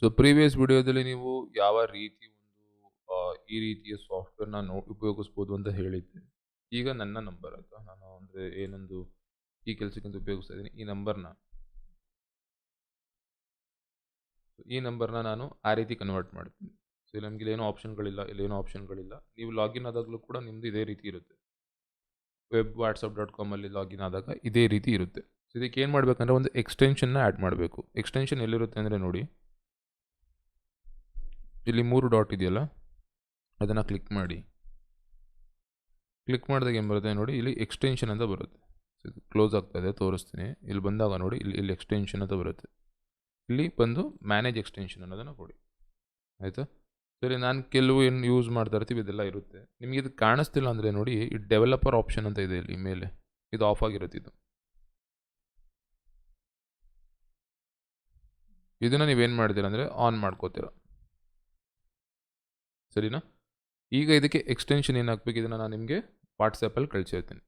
So previous ವಿಡಿಯೋದಲ್ಲಿ ನೀವು ಯಾವ ರೀತಿ ಒಂದು ಈ ರೀತಿಯ ಸಾಫ್ಟ್ವೇರ್ನ ನೋ ಉಪಯೋಗಿಸ್ಬೋದು ಅಂತ ಹೇಳಿದ್ದೆ. ಈಗ ನನ್ನ ನಂಬರ್ ಆಯಿತಾ ನಾನು ಅಂದರೆ ಏನೊಂದು ಈ ಕೆಲಸಕ್ಕಿಂತ ಉಪಯೋಗಿಸ್ತಾ ಇದ್ದೀನಿ. ಈ ನಂಬರ್ನ ಈ ನಂಬರ್ನ ನಾನು ಆ ರೀತಿ ಕನ್ವರ್ಟ್ ಮಾಡ್ತೀನಿ. ಸೊ ಇಲ್ಲಿ ನಮಗೆ ಇಲ್ಲೇನೋ ಆಪ್ಷನ್ಗಳಿಲ್ಲ ಇಲ್ಲೇನೋ ಆಪ್ಷನ್ಗಳಿಲ್ಲ ನೀವು ಲಾಗಿನ್ ಆದಾಗಲೂ ಕೂಡ ನಿಮ್ಮದು ಇದೇ ರೀತಿ ಇರುತ್ತೆ. ವೆಬ್ ವಾಟ್ಸಪ್ ಡಾಟ್ ಕಾಮಲ್ಲಿ ಲಾಗಿನ್ ಆದಾಗ ಇದೇ ರೀತಿ ಇರುತ್ತೆ. ಸೊ ಇದಕ್ಕೆ ಏನು ಮಾಡಬೇಕಂದ್ರೆ ಒಂದು ಎಕ್ಸ್ಟೆನ್ಷನ್ನ ಆ್ಯಡ್ ಮಾಡಬೇಕು. ಎಕ್ಸ್ಟೆನ್ಷನ್ ಎಲ್ಲಿರುತ್ತೆ ಅಂದರೆ ನೋಡಿ. ಇಲ್ಲಿ ಮೂರು ಡಾಟ್ ಇದೆಯಲ್ಲ, ಅದನ್ನು ಕ್ಲಿಕ್ ಮಾಡಿ. ಕ್ಲಿಕ್ ಮಾಡಿದಾಗ ಏನು ಬರುತ್ತೆ ನೋಡಿ, ಇಲ್ಲಿ ಎಕ್ಸ್ಟೆನ್ಷನ್ ಅಂತ ಬರುತ್ತೆ. ಕ್ಲೋಸ್ ಆಗ್ತಾ ಇದೆ, ತೋರಿಸ್ತೀನಿ. ಇಲ್ಲಿ ಬಂದಾಗ ನೋಡಿ, ಇಲ್ಲಿ ಇಲ್ಲಿ ಎಕ್ಸ್ಟೆನ್ಷನ್ ಅಂತ ಬರುತ್ತೆ. ಇಲ್ಲಿ ಬಂದು ಮ್ಯಾನೇಜ್ ಎಕ್ಸ್ಟೆನ್ಷನ್ ಅನ್ನೋದನ್ನು ಕೊಡಿ. ಆಯಿತಾ? ಸರಿ, ನಾನು ಕೆಲವು ಏನು ಯೂಸ್ ಮಾಡ್ತಾ ಇರ್ತೀವಿ, ಇದೆಲ್ಲ ಇರುತ್ತೆ. ನಿಮಗೆ ಇದು ಕಾಣಿಸ್ತಿಲ್ಲ ಅಂದರೆ ನೋಡಿ, ಈ ಡೆವಲಪರ್ ಆಪ್ಷನ್ ಅಂತ ಇದೆ ಇಲ್ಲಿ ಮೇಲೆ. ಇದು ಆಫ್ ಆಗಿರುತ್ತೆ ಇದು. ಇದನ್ನು ನೀವೇನು ಮಾಡ್ತೀರಾ ಅಂದರೆ ಆನ್ ಮಾಡ್ಕೋತೀರ. ಸರಿನಾ? ಈಗ ಇದಕ್ಕೆ ಎಕ್ಸ್ಟೆನ್ಷನ್ ಏನು ಹಾಕ್ಬೇಕು ಇದನ್ನು ನಾನು ನಿಮಗೆ ವಾಟ್ಸಪ್ಪಲ್ಲಿ ಕಳಿಸಿರ್ತೀನಿ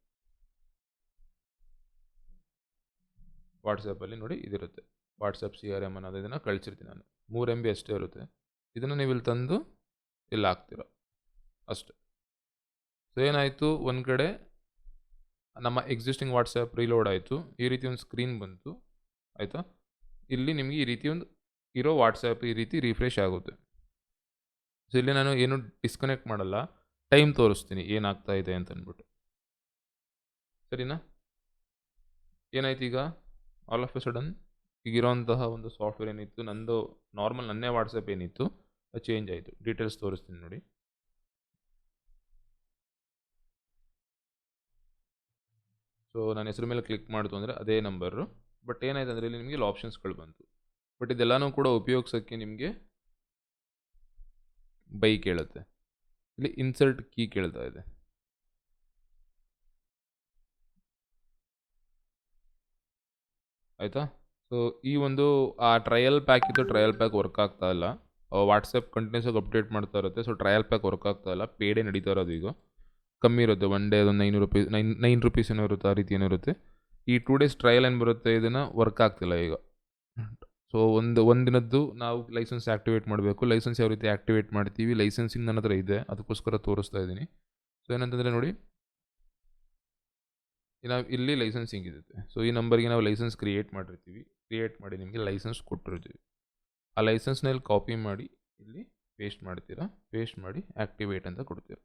ವಾಟ್ಸಪ್ಪಲ್ಲಿ ನೋಡಿ ಇದಿರುತ್ತೆ. ವಾಟ್ಸಪ್ ಸಿ ಆರ್ ಎಂ ಅನ್ನೋದು ಇದನ್ನು ಕಳಿಸಿರ್ತೀನಿ ನಾನು. ಮೂರು ಎಂ ಬಿ ಅಷ್ಟೇ ಇರುತ್ತೆ. ಇದನ್ನು ನೀವು ಇಲ್ಲಿ ತಂದು ಇಲ್ಲಿ ಹಾಕ್ತೀರ? ಅಷ್ಟೆ. ಸೊ ಏನಾಯಿತು? ಒಂದು ಕಡೆ ನಮ್ಮ ಎಕ್ಸಿಸ್ಟಿಂಗ್ ವಾಟ್ಸಪ್ ರೀಲೋಡ್ ಆಯಿತು. ಈ ರೀತಿ ಒಂದು ಸ್ಕ್ರೀನ್ ಬಂತು. ಆಯಿತಾ? ಇಲ್ಲಿ ನಿಮಗೆ ಈ ರೀತಿ ಒಂದು ಇರೋ ವಾಟ್ಸಪ್ ಈ ರೀತಿ ರಿಫ್ರೆಶ್ ಆಗುತ್ತೆ. ಸೊ ಇಲ್ಲಿ ನಾನು ಏನು ಡಿಸ್ಕನೆಕ್ಟ್ ಮಾಡಲ್ಲ. ಟೈಮ್ ತೋರಿಸ್ತೀನಿ. ಏನಾಗ್ತಾ ಇದೆ ಅಂತ ಅಂದ್ಬಿಟ್ಟು ಸರಿನಾ? ಏನಾಯ್ತು ಈಗ? ಆಲ್ ಆಫ್ ಎ ಸಡನ್ ಈಗಿರೋಂತಹ ಒಂದು ಸಾಫ್ಟ್ವೇರ್ ಏನಿತ್ತು, ನಂದು ನಾರ್ಮಲ್ ನನ್ನೇ ವಾಟ್ಸಪ್ ಏನಿತ್ತು, ಅದು ಚೇಂಜ್ ಆಯಿತು. ಡೀಟೇಲ್ಸ್ ತೋರಿಸ್ತೀನಿ ನೋಡಿ. ಸೊ ನನ್ನ ಹೆಸರು ಮೇಲೆ ಕ್ಲಿಕ್ ಮಾಡಿತು ಅಂದರೆ ಅದೇ ನಂಬರು ಬಟ್ ಏನಾಯ್ತು ಅಂದರೆ ಇಲ್ಲಿ ನಿಮಗೆ ಇಲ್ಲಿ ಆಪ್ಷನ್ಸ್ಗಳು ಬಂತು. ಬಟ್ ಇದೆಲ್ಲನೂ ಕೂಡ ಉಪಯೋಗಿಸೋಕ್ಕೆ ನಿಮಗೆ ಬೈ ಕೇಳುತ್ತೆ. ಇಲ್ಲಿ ಇನ್ಸರ್ಟ್ ಕೀ ಕೇಳ್ತಾ ಇದೆ. ಆಯಿತಾ? ಸೊ ಈ ಒಂದು, ಆ ಟ್ರಯಲ್ ಪ್ಯಾಕ್ ಇತ್ತು ಟ್ರಯಲ್ ಪ್ಯಾಕ್ ವರ್ಕ್ ಆಗ್ತಾ ಇಲ್ಲ. ವಾಟ್ಸಪ್ ಕಂಟಿನ್ಯೂಸ್ ಆಗಿ ಅಪ್ಡೇಟ್ ಮಾಡ್ತಾ ಇರುತ್ತೆ. ಸೊ ಟ್ರಯಲ್ ಪ್ಯಾಕ್ ವರ್ಕ್ ಆಗ್ತಾ ಇಲ್ಲ. ಪೇಡೇ ನಡೀತಾ ಇರೋದು ಈಗ. ಕಮ್ಮಿ ಇರುತ್ತೆ. ಒನ್ ಡೇ ಅದೊಂದು ನೈನೂರು ರುಪೀಸ್ ನೈನ್ ನೈನ್ ರುಪೀಸ್ ಏನೋ ಇರುತ್ತೆ. ಆ ರೀತಿ ಏನೋ ಇರುತ್ತೆ. ಈ ಟೂ ಡೇಸ್ ಟ್ರಯಲ್ ಏನು ಬರುತ್ತೆ? ಇದನ್ನು ವರ್ಕ್ ಆಗ್ತಿಲ್ಲ ಈಗ. ಸೊ ಒಂದು, ಒಂದಿನದ್ದು ನಾವು ಲೈಸೆನ್ಸ್ ಆ್ಯಕ್ಟಿವೇಟ್ ಮಾಡಬೇಕು. ಲೈಸೆನ್ಸ್ ಯಾವ ರೀತಿ ಆ್ಯಕ್ಟಿವೇಟ್ ಮಾಡ್ತೀವಿ ಲೈಸೆನ್ಸಿಂಗ್ ನನ್ನ ಹತ್ರ ಇದೆ. ಅದಕ್ಕೋಸ್ಕರ ತೋರಿಸ್ತಾ ಇದ್ದೀನಿ. ಸೊ ಏನಂತಂದರೆ ನೋಡಿ. ನಾವು ಇಲ್ಲಿ ಲೈಸೆನ್ಸಿಂಗ್ ಇರುತ್ತೆ. ಸೊ ಈ ನಂಬರ್ಗೆ ನಾವು ಲೈಸೆನ್ಸ್ ಕ್ರಿಯೇಟ್ ಮಾಡಿರ್ತೀವಿ. ಕ್ರಿಯೇಟ್ ಮಾಡಿ ನಿಮಗೆ ಲೈಸೆನ್ಸ್ ಕೊಟ್ಟಿರ್ತೀವಿ. ಆ ಲೈಸೆನ್ಸ್ನಲ್ಲಿ ಕಾಪಿ ಮಾಡಿ, ಇಲ್ಲಿ ಪೇಸ್ಟ್ ಮಾಡ್ತೀರಾ? ಪೇಸ್ಟ್ ಮಾಡಿ ಆ್ಯಕ್ಟಿವೇಟ್ ಅಂತ ಕೊಡ್ತೀರಾ?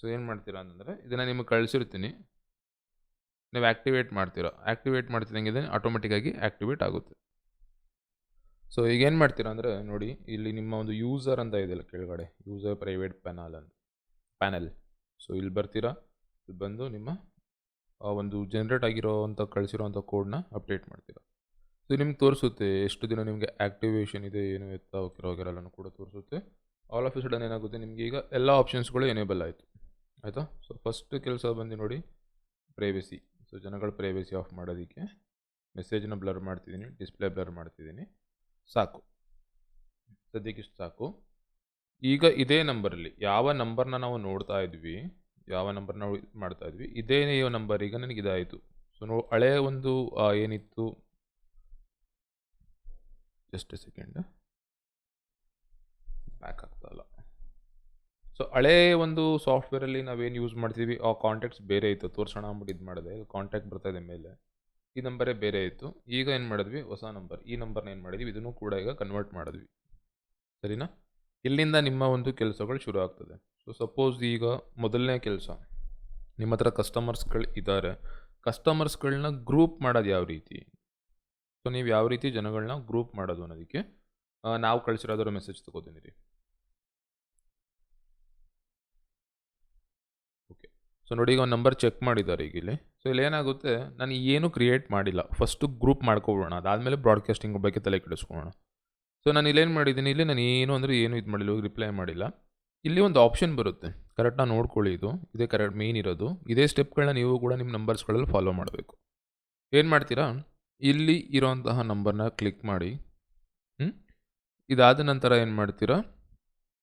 ಸೊ ಏನು ಮಾಡ್ತೀರಾ ಅಂತಂದರೆ, ಇದನ್ನು ನಿಮಗೆ ಕಳಿಸಿರ್ತೀನಿ. ನೀವು ಆ್ಯಕ್ಟಿವೇಟ್ ಮಾಡ್ತೀರಾ. ಆ್ಯಕ್ಟಿವೇಟ್ ಮಾಡ್ತಿದ್ದಂಗೆ ಆಟೋಮೆಟಿಕ್ಕಾಗಿ ಆ್ಯಕ್ಟಿವೇಟ್ ಆಗುತ್ತೆ. ಸೊ ಈಗ ಏನು ಮಾಡ್ತೀರಾ ಅಂದರೆ, ನೋಡಿ, ಇಲ್ಲಿ ನಿಮ್ಮ ಒಂದು ಯೂಸರ್ ಅಂತ ಇದೆಯಲ್ಲ ಕೆಳಗಡೆ. ಯೂಸರ್ ಪ್ರೈವೇಟ್ ಪ್ಯಾನಲ್ ಅಂತ. ಪ್ಯಾನಲ್ ಸೊ ಇಲ್ಲಿ ಬರ್ತೀರಾ? ಇಲ್ಲಿ ಬಂದು ನಿಮ್ಮ ಒಂದು ಜನ್ರೇಟ್ ಆಗಿರೋವಂಥ ಕಳಿಸಿರೋವಂಥ ಕೋಡ್ನ ಅಪ್ಡೇಟ್ ಮಾಡ್ತೀರಾ. ಸೊ ನಿಮ್ಗೆ ತೋರಿಸುತ್ತೆ, ಎಷ್ಟು ದಿನ ನಿಮಗೆ ಆ್ಯಕ್ಟಿವೇಷನ್ ಇದೆ, ಏನು ಎತ್ತ ಹೋಗಿರೋಗೆಲ್ಲನೂ ಕೂಡ ತೋರಿಸುತ್ತೆ. ಆಲ್ ಆಫ್ ಸಡನ್ ಏನಾಗುತ್ತೆ? ನಿಮಗೆ ಈಗ ಎಲ್ಲ ಆಪ್ಷನ್ಸ್ಗಳು ಎನೇಬಲ್ ಆಯಿತು. ಆಯಿತಾ? ಸೊ ಫಸ್ಟ್ ಕೆಲಸ ಬಂದು ನೋಡಿ ಪ್ರೈವೇಸಿ ಸೊ ಜನಗಳ ಪ್ರೈವೇಸಿ ಆಫ್ ಮಾಡೋದಕ್ಕೆ ಮೆಸೇಜನ್ನ ಬ್ಲರ್ ಮಾಡ್ತಿದ್ದೀನಿ ಡಿಸ್ಪ್ಲೇ ಬ್ಲರ್ ಮಾಡ್ತಿದ್ದೀನಿ. ಸಾಕು. ಸದ್ಯಕ್ಕೆ ಇಷ್ಟು ಸಾಕು. ಈಗ ಇದೇ ನಂಬರಲ್ಲಿ ಯಾವ ನಂಬರ್ನ ನಾವು ನೋಡ್ತಾ ಇದ್ವಿ, ಯಾವ ನಂಬರ್ ನಾವು ಮಾಡ್ತಾ ಇದ್ವಿ, ಇದೇ ನಂಬರ್ ಈಗ ನನಗೆ ಇದಾಯಿತು. ಸೊ ನೋ ಹಳೆಯ ಒಂದು ಏನಿತ್ತು? ಜಸ್ಟ್ ಸೆಕೆಂಡ್ ಬ್ಯಾಕ್ ಆಗ್ತಾ ಇಲ್ಲ. ಸೊ ಹಳೇ ಒಂದು ಸಾಫ್ಟ್ವೇರಲ್ಲಿ ನಾವೇನು ಯೂಸ್ ಮಾಡ್ತೀವಿ ಆ ಕಾಂಟ್ಯಾಕ್ಟ್ಸ್ ಬೇರೆ ಇತ್ತು. ತೋರಿಸೋಣ ಅಂದ್ಬಿಟ್ಟು ಇದು ಮಾಡಿದೆ. ಕಾಂಟ್ಯಾಕ್ಟ್ ಬರ್ತಾ ಇದೆ ಮೇಲೆ. ಈ ನಂಬರೇ ಬೇರೆ ಇತ್ತು. ಈಗ ಏನು ಮಾಡಿದ್ವಿ? ಹೊಸ ನಂಬರ್ ಈ ನಂಬರ್ನ ಏನು ಮಾಡಿದ್ವಿ? ಇದನ್ನು ಕೂಡ ಈಗ ಕನ್ವರ್ಟ್ ಮಾಡಿದ್ವಿ. ಸರಿನಾ? ಇಲ್ಲಿಂದ ನಿಮ್ಮ ಒಂದು ಕೆಲಸಗಳು ಶುರು ಆಗ್ತದೆ. ಸೊ ಸಪೋಸ್ ಈಗ ಮೊದಲನೇ ಕೆಲಸ. ನಿಮ್ಮ ಹತ್ರ ಕಸ್ಟಮರ್ಸ್ಗಳು ಇದ್ದಾರೆ ಕಸ್ಟಮರ್ಸ್ಗಳನ್ನ ಗ್ರೂಪ್ ಮಾಡೋದು ಯಾವ ರೀತಿ? ಸೊ ನೀವು ಯಾವ ರೀತಿ ಜನಗಳನ್ನ ಗ್ರೂಪ್ ಮಾಡೋದು ಅನ್ನೋದಕ್ಕೆ ನಾವು ಕಳಿಸಿರೋದ್ರ ಮೆಸೇಜ್ ತಗೋತೀನಿ ರೀ. ಸೊ ನೋಡಿ ಈಗ ಒಂದು ನಂಬರ್ ಚೆಕ್ ಮಾಡಿದ್ದಾರೆ ಈಗ ಇಲ್ಲಿ. ಸೊ ಇಲ್ಲಿ ಏನಾಗುತ್ತೆ? ನಾನು ಏನು ಕ್ರಿಯೇಟ್ ಮಾಡಿಲ್ಲ. ಫಸ್ಟು ಗ್ರೂಪ್ ಮಾಡ್ಕೊಬೋಣ ಅದಾದಮೇಲೆ ಬ್ರಾಡ್ಕಾಸ್ಟಿಂಗ್ ಬಗ್ಗೆ ತಲೆ ಕೆಡಿಸ್ಕೊಳ್ಳೋಣ ಸೊ ನಾನು ಇಲ್ಲೇನು ಮಾಡಿದ್ದೀನಿ? ಇಲ್ಲಿ ನಾನು ಏನು ಅಂದರೆ ಏನು ಇದು ಮಾಡಿಲ್ಲ ರಿಪ್ಲೈ ಮಾಡಿಲ್ಲ. ಇಲ್ಲಿ ಒಂದು ಆಪ್ಷನ್ ಬರುತ್ತೆ. ಕರೆಕ್ಟಾಗಿ ನೋಡ್ಕೊಳ್ಳಿ ಇದು. ಇದೇ ಕರೆಕ್ಟ್ ಮೇನ್ ಇರೋದು. ಇದೇ ಸ್ಟೆಪ್ಗಳನ್ನ ನೀವು ಕೂಡ ನಿಮ್ಮ ನಂಬರ್ಸ್ಗಳಲ್ಲಿ ಫಾಲೋ ಮಾಡಬೇಕು. ಏನು ಮಾಡ್ತೀರಾ? ಇಲ್ಲಿ ಇರೋಂತಹ ನಂಬರ್ನ ಕ್ಲಿಕ್ ಮಾಡಿ? ಇದಾದ ನಂತರ ಏನು ಮಾಡ್ತೀರಾ?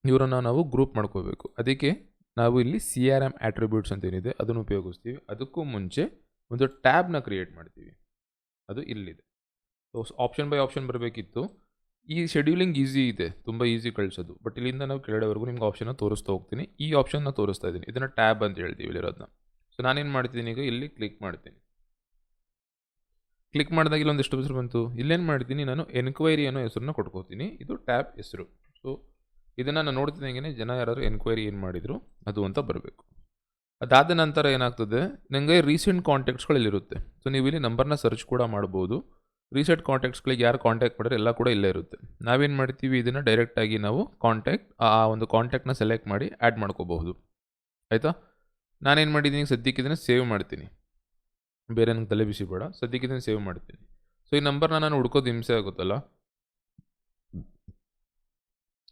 ಇವರನ್ನು ನಾವು ಗ್ರೂಪ್ ಮಾಡ್ಕೋಬೇಕು. ಅದಕ್ಕೆ ನಾವು ಇಲ್ಲಿ ಸಿ ಆರ್ ಎಂ ಆಟ್ರಿಬ್ಯೂಟ್ಸ್ ಅಂತ ಏನಿದೆ, ಅದನ್ನು ಉಪಯೋಗಿಸ್ತೀವಿ. ಅದಕ್ಕೂ ಮುಂಚೆ ಒಂದು ಟ್ಯಾಬ್ನ ಕ್ರಿಯೇಟ್ ಮಾಡ್ತೀವಿ. ಅದು ಇಲ್ಲಿದೆ. ಸೊ ಆಪ್ಷನ್ ಬೈ ಆಪ್ಷನ್ ಬರಬೇಕಿತ್ತು. ಈ ಶೆಡ್ಯೂಲಿಂಗ್ ಈಸಿ ಇದೆ. ತುಂಬ ಈಸಿ ಕಳಿಸೋದು. ಬಟ್ ಇಲ್ಲಿಂದ ನಾವು ಕೆಳಗಡೆವರೆಗೂ ನಿಮ್ಗೆ ಆಪ್ಷನ್ನ ತೋರಿಸ್ತಾ ಹೋಗ್ತೀನಿ. ಈ ಆಪ್ಷನ್ನ ತೋರಿಸ್ತಾ ಇದ್ದೀನಿ. ಇದನ್ನು ಟ್ಯಾಬ್ ಅಂತ ಹೇಳ್ತೀವಿ ಇಲ್ಲಿರೋದನ್ನ ಸೊ ನಾನೇನು ಮಾಡ್ತೀನಿ ಈಗ, ಇಲ್ಲಿ ಕ್ಲಿಕ್ ಮಾಡ್ತೀನಿ. ಕ್ಲಿಕ್ ಮಾಡಿದಾಗ ಇಲ್ಲೊಂದಿಷ್ಟು ಹೆಸರು ಬಂತು. ಇಲ್ಲೇನು ಮಾಡ್ತೀನಿ, ನಾನು ಎನ್ಕ್ವೈರಿ ಅನ್ನೋ ಹೆಸರನ್ನ ಕೊಟ್ಕೋತೀನಿ. ಇದು ಟ್ಯಾಬ್ ಹೆಸರು. ಸೊ ಇದನ್ನು ನಾನು ನೋಡ್ತಿದ್ದಂಗೆ ಜನ ಯಾರಾದರೂ ಎನ್ಕ್ವೈರಿ ಏನು ಮಾಡಿದರು, ಅದು ಅಂತ ಬರಬೇಕು. ಅದಾದ ನಂತರ ಏನಾಗ್ತದೆ ನನಗೆ ರೀಸೆಂಟ್ ಕಾಂಟ್ಯಾಕ್ಟ್ಸ್ಗಳಿಲ್ಲಿರುತ್ತೆ ಸೊ ನೀವು ಇಲ್ಲಿ ನಂಬರ್ನ ಸರ್ಚ್ ಕೂಡ ಮಾಡ್ಬೋದು. ರೀಸೆಂಟ್ ಕಾಂಟ್ಯಾಕ್ಟ್ಸ್ಗಳಿಗೆ ಯಾರು ಕಾಂಟ್ಯಾಕ್ಟ್ ಮಾಡಿದ್ರೆ ಎಲ್ಲ ಕೂಡ ಇಲ್ಲೇ ಇರುತ್ತೆ. ನಾವೇನು ಮಾಡ್ತೀವಿ, ಇದನ್ನು ಡೈರೆಕ್ಟಾಗಿ ನಾವು ಕಾಂಟ್ಯಾಕ್ಟ್ ಆ ಒಂದು ಕಾಂಟ್ಯಾಕ್ಟ್ನ ಸೆಲೆಕ್ಟ್ ಮಾಡಿ ಆ್ಯಡ್ ಮಾಡ್ಕೋಬಹುದು. ಆಯಿತಾ? ನಾನೇನು ಮಾಡಿದ್ದೀನಿ, ಸದ್ಯಕ್ಕೆ ಸೇವ್ ಮಾಡ್ತೀನಿ. ಬೇರೆ ನಂಗೆ ತಲೆ ಬಿಸಿ ಬೇಡ, ಸದ್ಯಕ್ಕೆ ಸೇವ್ ಮಾಡ್ತೀನಿ. ಸೊ ಈ ನಂಬರ್ನ ನಾನು ಹುಡ್ಕೋದು ಹಿಂಸೆ ಆಗುತ್ತಲ್ಲ?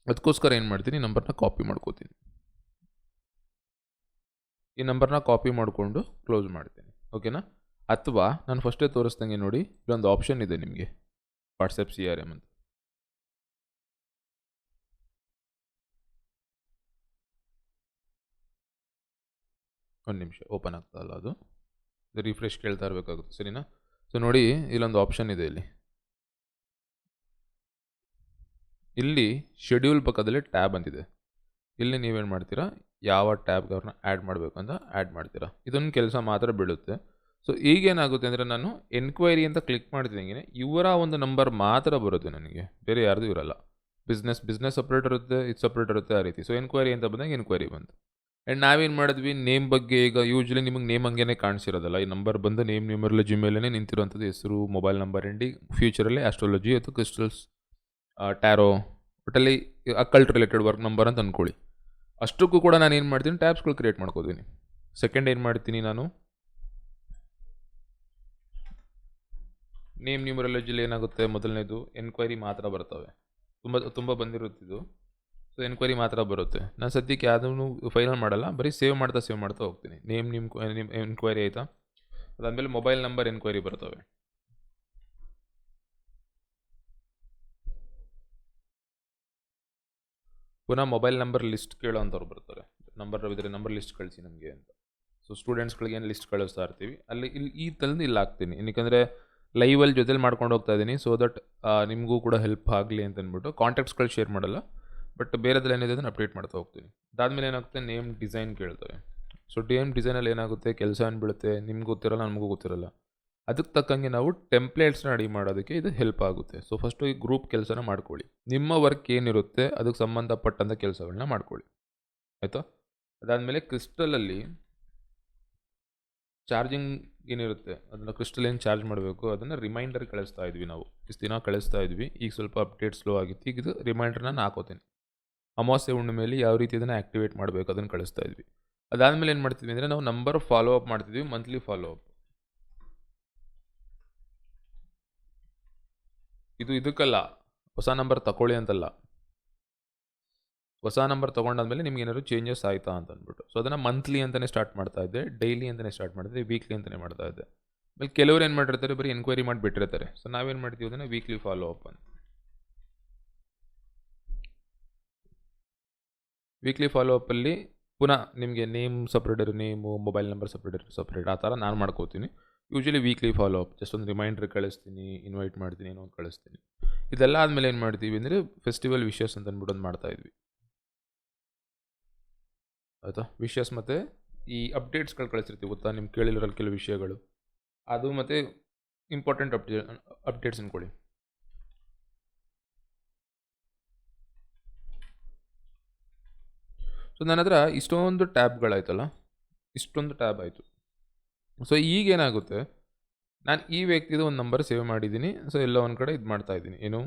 ಅದಕ್ಕೋಸ್ಕರ ಏನು ಮಾಡ್ತೀನಿ ನಂಬರ್ನ ಕಾಪಿ ಮಾಡ್ಕೋತೀನಿ. ಈ ನಂಬರ್ನ ಕಾಪಿ ಮಾಡಿಕೊಂಡು ಕ್ಲೋಸ್ ಮಾಡ್ತೀನಿ ಓಕೆನಾ ಅಥವಾ ನಾನು ಫಸ್ಟೇ ತೋರಿಸ್ದಂಗೆ ನೋಡಿ, ಇಲ್ಲೊಂದು ಆಪ್ಷನ್ ಇದೆ ನಿಮಗೆ. ವಾಟ್ಸಪ್ ಸಿ ಆರ್ ಎಂ ಅಂತ. ಒಂದು ನಿಮಿಷ ಓಪನ್ ಆಗ್ತಾಯಿಲ್ಲ ಅದು. ರಿಫ್ರೆಶ್ ಕೇಳ್ತಾ ಇರಬೇಕಾಗುತ್ತೆ, ಸರಿನಾ? ಸೊ ನೋಡಿ, ಇಲ್ಲೊಂದು ಆಪ್ಷನ್ ಇದೆ ಇಲ್ಲಿ. ಇಲ್ಲಿ ಶೆಡ್ಯೂಲ್ ಪಕ್ಕದಲ್ಲಿ ಟ್ಯಾಬ್ ಅಂತಿದೆ. ಇಲ್ಲಿ ನೀವೇನು ಮಾಡ್ತೀರಾ? ಯಾವ ಟ್ಯಾಬ್ಗೆ ಅವ್ರನ್ನ ಆ್ಯಡ್ ಮಾಡಬೇಕು ಅಂತ ಆ್ಯಡ್ ಮಾಡ್ತೀರಾ. ಇದೊಂದು ಕೆಲಸ ಮಾತ್ರ ಬೀಳುತ್ತೆ. ಸೊ ಈಗೇನಾಗುತ್ತೆ ಅಂದರೆ ನಾನು ಎನ್ಕ್ವೈರಿ ಅಂತ ಕ್ಲಿಕ್ ಮಾಡ್ತಿದ್ದಂಗೆ ಇವರ ಒಂದು ನಂಬರ್ ಮಾತ್ರ ಬರುತ್ತೆ ನನಗೆ. ಬೇರೆ ಯಾರ್ದು ಇರಲ್ಲ. ಬಿಸ್ನೆಸ್ ಬಿಸ್ನೆಸ್ ಸಪ್ರೇಟ್ ಇರುತ್ತೆ, ಇದು ಸಪ್ರೇಟ್ ಇರುತ್ತೆ ಆ ರೀತಿ. ಸೊ ಎನ್ಕ್ವೈರಿ ಅಂತ ಬಂದಾಗ ಎನ್ಕ್ವೈರಿ ಬಂತು. ಆ್ಯಂಡ್ ನಾವೇನು ಮಾಡಿದ್ವಿ? ನೇಮ್ ಬಗ್ಗೆ ಈಗ ಯೂಶ್ವಲಿ ನಿಮಗೆ ನೇಮ್ ಹಂಗೇನೆ ಕಾಣಿಸಿರೋದಲ್ಲ. ಈ ನಂಬರ್ ಬಂದು ನೇಮ್ ನ್ಯೂಮರಾಲಜಿ ಮೇಲೇ ನಿಂತಿರುವಂಥದ್ದು ಹೆಸರು ಮೊಬೈಲ್ ನಂಬರ್ ಎಂಡಿ ಫ್ಯೂಚರಲ್ಲಿ ಆಸ್ಟ್ರಾಲಜಿ ಅಥವಾ ಕ್ರಿಸ್ಟಲ್ಸ್ ಟ್ಯಾರೋ ಒಟ್ಟಲ್ಲಿ ಅಕಲ್ಟ್ ರಿಲೇಟೆಡ್ ವರ್ಕ್ ನಂಬರ್ ಅಂತ ಅಂದ್ಕೊಳ್ಳಿ ಅಷ್ಟಕ್ಕೂ ಕೂಡ ನಾನು ಏನು ಮಾಡ್ತೀನಿ ಟ್ಯಾಬ್ಸ್ಗಳು ಕ್ರಿಯೇಟ್ ಮಾಡ್ಕೋತೀನಿ. ಸೆಕೆಂಡ್ ಏನು ಮಾಡ್ತೀನಿ ನಾನು? ನೇಮ್ ನ್ಯೂಮರಾಲಜಿಲಿ ಏನಾಗುತ್ತೆ? ಮೊದಲನೇದು ಎನ್ಕ್ವೈರಿ ಮಾತ್ರ ಬರ್ತವೆ. ತುಂಬ ತುಂಬ ಬಂದಿರುತ್ತಿದ್ದು ಸೊ ಎನ್ಕ್ವೈರಿ ಮಾತ್ರ ಬರುತ್ತೆ. ನಾನು ಸದ್ಯಕ್ಕೆ ಯಾವುದನ್ನು ಫೈನಲ್ ಮಾಡಲ್ಲ, ಬರೀ ಸೇವ್ ಮಾಡ್ತಾ ಸೇವ್ ಮಾಡ್ತಾ ಹೋಗ್ತೀನಿ. ನೇಮ್ ನಿಮ್ ನಿಮ್ಮ ಎನ್ಕ್ವೈರಿ ಆಯಿತಾ? ಅದಾದಮೇಲೆ ಮೊಬೈಲ್ ನಂಬರ್ ಎನ್ಕ್ವೈರಿ ಬರ್ತವೆ. ಪುನಃ ಮೊಬೈಲ್ ನಂಬರ್ ಲಿಸ್ಟ್ ಕೇಳೋವಂಥವ್ರು ಬರ್ತಾರೆ. ನಂಬರ್ ಇದ್ರೆ ನಂಬರ್ ಲಿಸ್ಟ್ ಕಳಿಸಿ ನಮಗೆ ಅಂತ. ಸೊ ಸ್ಟೂಡೆಂಟ್ಸ್ಗಳಿಗೆ ಏನು ಲಿಸ್ಟ್ ಕಳಿಸ್ತಾ ಇರ್ತೀವಿ? ಅಲ್ಲಿ ಇಲ್ಲಿ ಈ ತಲೆ ಇಲ್ಲಿ ಹಾಕ್ತೀನಿ. ಏನಕ್ಕೆ ಲೈವಲ್ಲಿ ಜೊತೆಲಿ ಮಾಡ್ಕೊಂಡು ಹೋಗ್ತಾ ಇದ್ದೀನಿ ಸೊ ದಟ್ ನಿಮಗೂ ಕೂಡ ಹೆಲ್ಪ್ ಆಗಲಿ ಅಂತ ಅಂದ್ಬಿಟ್ಟು ಕಾಂಟ್ಯಾಕ್ಟ್ಸ್ಗಳು ಶೇರ್ ಮಾಡಲ್ಲ. ಬಟ್ ಬೇರೆದ್ರಲ್ಲಿ ಏನಿದೆ ಅದನ್ನು ಅಪ್ಡೇಟ್ ಮಾಡ್ತಾ ಹೋಗ್ತೀನಿ. ಅದಾದಮೇಲೆ ಏನಾಗುತ್ತೆ ನೇಮ್ ಡಿಸೈನ್ ಕೇಳ್ತವೆ. ಸೊ ನೇಮ್ ಡಿಸೈನಲ್ಲಿ ಏನಾಗುತ್ತೆ, ಕೆಲಸ ಏನು ಬೀಳುತ್ತೆ, ನಿಮ್ಗೆ ಗೊತ್ತಿರಲ್ಲ, ನಮಗೂ ಗೊತ್ತಿರಲ್ಲ. ಅದಕ್ಕೆ ತಕ್ಕಂಗೆ ನಾವು ಟೆಂಪ್ಲೇಟ್ಸ್ನ ರೆಡಿ ಮಾಡೋದಕ್ಕೆ ಇದು ಹೆಲ್ಪ್ ಆಗುತ್ತೆ. ಸೊ ಫಸ್ಟು ಈ ಗ್ರೂಪ್ ಕೆಲಸನ ಮಾಡ್ಕೊಳ್ಳಿ. ನಿಮ್ಮ ವರ್ಕ್ ಏನಿರುತ್ತೆ, ಅದಕ್ಕೆ ಸಂಬಂಧಪಟ್ಟಂಥ ಕೆಲಸಗಳನ್ನ ಮಾಡ್ಕೊಳ್ಳಿ. ಆಯಿತಾ? ಅದಾದಮೇಲೆ ಕ್ರಿಸ್ಟಲಲ್ಲಿ ಚಾರ್ಜಿಂಗ್ ಏನಿರುತ್ತೆ, ಅದನ್ನು ಕ್ರಿಸ್ಟಲ್ ಏನು ಚಾರ್ಜ್ ಮಾಡಬೇಕು, ಅದನ್ನು ರಿಮೈಂಡರ್ ಕಳಿಸ್ತಾ ಇದ್ವಿ ನಾವು. ಇಷ್ಟು ದಿನ ಕಳಿಸ್ತಾ ಇದ್ವಿ. ಈಗ ಸ್ವಲ್ಪ ಅಪ್ಡೇಟ್ ಸ್ಲೋ ಆಗಿತ್ತು. ಈಗ ಇದು ರಿಮೈಂಡರ್ನ ನಾನು ಹಾಕೋತೀನಿ. ಅಮಾವಾಸ್ಯೆ ಹುಣ್ಣಿಮೆಯಲ್ಲಿ ಯಾವ ರೀತಿ ಅದನ್ನು ಆ್ಯಕ್ಟಿವೇಟ್ ಮಾಡಬೇಕು, ಅದನ್ನು ಕಳಿಸ್ತಾ ಇದ್ವಿ. ಅದಾದಮೇಲೆ ಏನು ಮಾಡ್ತೀವಿ ಅಂದರೆ ನಾವು ನಂಬರ್ ಫಾಲೋ ಅಪ್ ಮಾಡ್ತಿದ್ವಿ ಮಂತ್ಲಿ ಫಾಲೋ ಅಪ್ ಇದು ಇದಕ್ಕಲ್ಲ. ಹೊಸ ನಂಬರ್ ತಗೊಳ್ಳಿ ಅಂತಲ್ಲ. ಹೊಸ ನಂಬರ್ ತೊಗೊಂಡಾದ್ಮೇಲೆ ನಿಮ್ಗೆ ಏನಾದ್ರು ಚೇಂಜಸ್ ಆಯಿತಾ ಅಂತ ಅಂದ್ಬಿಟ್ಟು. ಸೊ ಅದನ್ನು ಮಂತ್ಲಿ ಅಂತಲೇ ಸ್ಟಾರ್ಟ್ ಮಾಡ್ತಾ ಇದ್ದೆ. ಡೈಲಿ ಅಂತಲೇ ಸ್ಟಾರ್ಟ್ ಮಾಡ್ತಿದ್ದೆ ವೀಕ್ಲಿ ಅಂತಲೇ ಮಾಡ್ತಾ ಇದ್ದೆ. ಆಮೇಲೆ ಕೆಲವರು ಏನು ಮಾಡಿರ್ತಾರೆ, ಬರೀ ಎನ್ಕ್ವೈರಿ ಮಾಡಿ ಬಿಟ್ಟಿರ್ತಾರೆ ಸೊ ನಾವೇನು ಮಾಡ್ತೀವಿ ಅದನ್ನು? ವೀಕ್ಲಿ ಫಾಲೋ ಅಪ್ ಅಂತ. ವೀಕ್ಲಿ ಫಾಲೋ ಅಪ್ಪಲ್ಲಿ ಪುನಃ ನಿಮಗೆ ನೇಮ್ ಸಪ್ರೇಟ್ ಇರೋ ನೇಮು ಮೊಬೈಲ್ ನಂಬರ್ ಸಪ್ರೇಟ್ ಇರೋ ಸಪ್ರೇಟ್ ಆ ಥರ ನಾನು ಮಾಡ್ಕೋತೀನಿ. Usually weekly follow up just ಒಂದು ರಿಮೈಂಡರ್ ಕಳಿಸ್ತೀನಿ ಇನ್ವೈಟ್ ಮಾಡ್ತೀನಿ, ಏನೋ ಒಂದು ಕಳಿಸ್ತೀನಿ. ಇದೆಲ್ಲ ಆದಮೇಲೆ ಏನು ಮಾಡ್ತೀವಿ ಅಂದರೆ ಫೆಸ್ಟಿವಲ್ ವಿಶಸ್ ಅಂತ ಅಂದ್ಬಿಟ್ಟು ಒಂದು ಮಾಡ್ತಾ ಇದ್ವಿ. ಆಯಿತಾ? ವಿಷಯಸ್ ಮತ್ತು ಈ ಅಪ್ಡೇಟ್ಸ್ಗಳು ಕಳಿಸಿರ್ತೀವಿ ಗೊತ್ತಾ? ನಿಮ್ಗೆ ಕೇಳಿರೋ ಕೆಲವು ವಿಷಯಗಳು. ಅದು ಮತ್ತು ಇಂಪಾರ್ಟೆಂಟ್ ಅಪ್ಡೇ ಅಪ್ಡೇಟ್ಸ್ ಅಂದ್ಕೊಳ್ಳಿ ಸೊ ನನ್ನ ಹತ್ರ ಇಷ್ಟೊಂದು ಟ್ಯಾಬ್ಗಳಾಯ್ತಲ್ಲ ಇಷ್ಟೊಂದು ಟ್ಯಾಬ್ ಆಯಿತು. ಸೊ ಈಗೇನಾಗುತ್ತೆ? ನಾನು ಈ ವ್ಯಕ್ತಿದು ಒಂದು ನಂಬರ್ ಸೇವ್ ಮಾಡಿದ್ದೀನಿ. ಸೊ ಎಲ್ಲ ಒಂದು ಕಡೆ ಇದು ಮಾಡ್ತಾ ಇದ್ದೀನಿ. ಏನು?